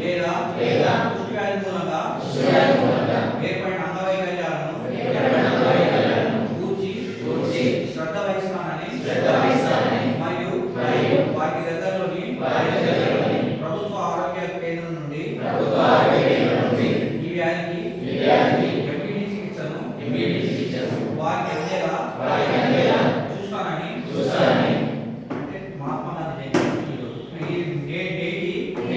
లేదా లేదా పుష్టికాయల మూలంగా ఏర్పడిన అంగవైకల్యాలను శ్రద్ధ వహిస్తానని శ్రద్ధ మరియు వారి దగ్గరలోని ప్రభుత్వ ఆరోగ్య కేంద్రం నుండి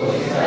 Pues